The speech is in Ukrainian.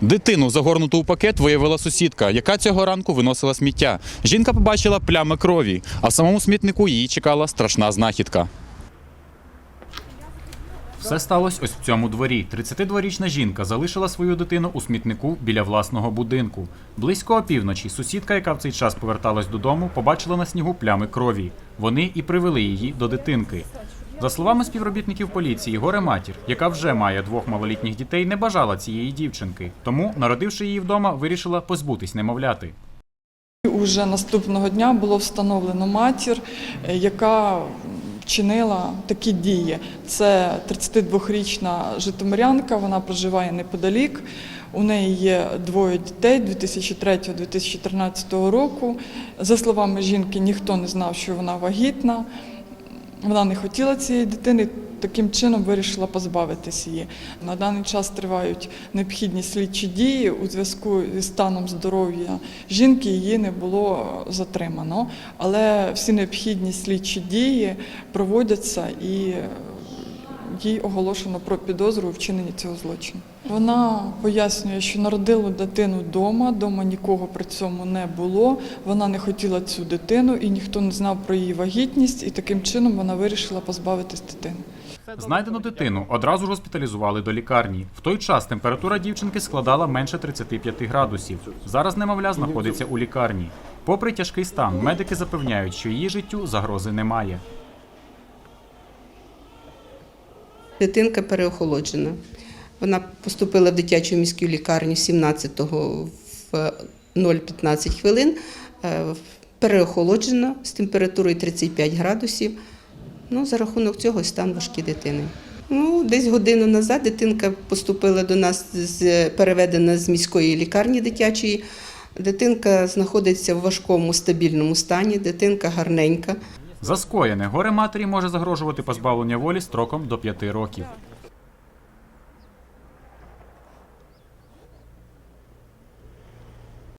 Дитину, загорнуту у пакет, виявила сусідка, яка цього ранку виносила сміття. Жінка побачила плями крові, а в самому смітнику її чекала страшна знахідка. Все сталося ось в цьому дворі. 32-річна жінка залишила свою дитину у смітнику біля власного будинку. Близько опівночі сусідка, яка в цей час поверталась додому, побачила на снігу плями крові. Вони і привели її до дитинки. За словами співробітників поліції, горе матір, яка вже має двох малолітніх дітей, не бажала цієї дівчинки. Тому, народивши її вдома, вирішила позбутись немовляти. Уже наступного дня було встановлено матір, е, яка чинила такі дії. Це 32-річна житомирянка, вона проживає неподалік. У неї є двоє дітей 2003-2013 року. За словами жінки, ніхто не знав, що вона вагітна. Вона не хотіла цієї дитини, таким чином вирішила позбавитись її. На даний час тривають необхідні слідчі дії. У зв'язку зі станом здоров'я жінки її не було затримано, але всі необхідні слідчі дії проводяться і їй оголошено про підозру у вчиненні цього злочину. Вона пояснює, що народила дитину вдома, вдома нікого при цьому не було. Вона не хотіла цю дитину і ніхто не знав про її вагітність, і таким чином вона вирішила позбавитись дитини. Знайдену дитину одразу госпіталізували до лікарні. В той час температура дівчинки складала менше 35 градусів. Зараз немовля знаходиться у лікарні. Попри тяжкий стан, медики запевняють, що її життю загрози немає. Дитинка переохолоджена. Вона поступила в дитячу міську лікарню 17-го в 0,15 хвилин. Е, Переохолоджена з температурою 35 градусів. Ну, за рахунок цього стан важкий дитини. Ну, десь годину назад дитинка поступила до нас, з, переведена з міської лікарні дитячої. Дитинка знаходиться в важкому стабільному стані, дитинка гарненька. За скоєне горе матері може загрожувати позбавлення волі строком до 5 років.